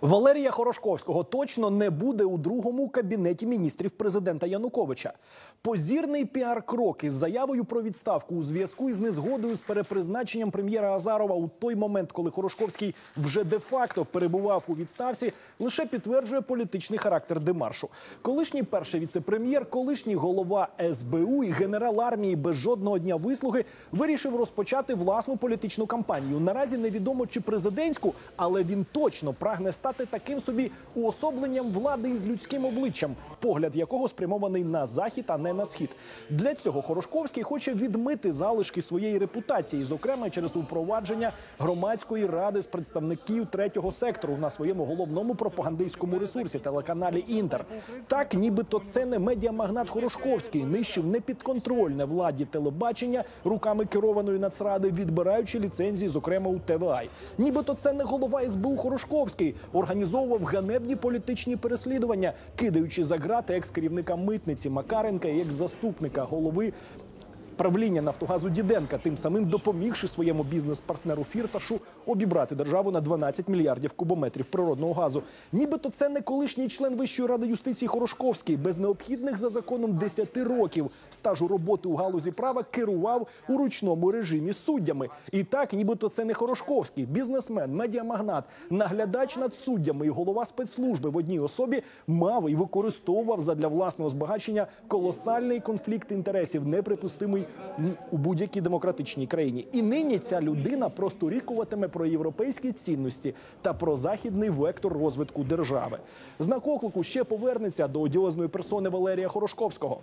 Валерія Хорошковського точно не буде у другому кабінеті міністрів президента Януковича. Позірний піар-крок із заявою про відставку у зв'язку із незгодою з перепризначенням прем'єра Азарова у той момент, коли Хорошковський вже де-факто перебував у відставці, лише підтверджує політичний характер демаршу. Колишній перший віце-прем'єр, колишній голова СБУ і генерал армії без жодного дня вислуги вирішив розпочати власну політичну кампанію. Наразі невідомо чи президентську, але він точно прагне стати таким собі уособленням влади із людським обличчям, погляд якого спрямований на захід, а не на схід. Для цього Хорошковський хоче відмити залишки своєї репутації, зокрема через упровадження громадської ради з представників третього сектору на своєму головному пропагандистському ресурсі телеканалі Інтер. Так, нібито це не медіамагнат Хорошковський нищив непідконтрольне владі телебачення руками керованої нацради, відбираючи ліцензії, зокрема у ТВА. Нібито це не голова СБУ Хорошковський організовував ганебні політичні переслідування, кидаючи за грати екс-керівника митниці Макаренка і екс-заступника голови. Правління Нафтогазу Діденка, тим самим допомігши своєму бізнес-партнеру Фірташу обібрати державу на 12 мільярдів кубометрів природного газу. Нібито це не колишній член Вищої ради юстиції Хорошковський, без необхідних за законом 10 років стажу роботи у галузі права керував у ручному режимі суддями. І так, нібито це не Хорошковський, бізнесмен, медіамагнат, наглядач над суддями і голова спецслужби в одній особі мав і використовував задля власного збагачення колосальний конфлікт інтересів, неприпустимий у будь-якій демократичній країні. І нині ця людина просто рікуватиме про європейські цінності та про західний вектор розвитку держави. Знак оклику ще повернеться до одіозної персони Валерія Хорошковського.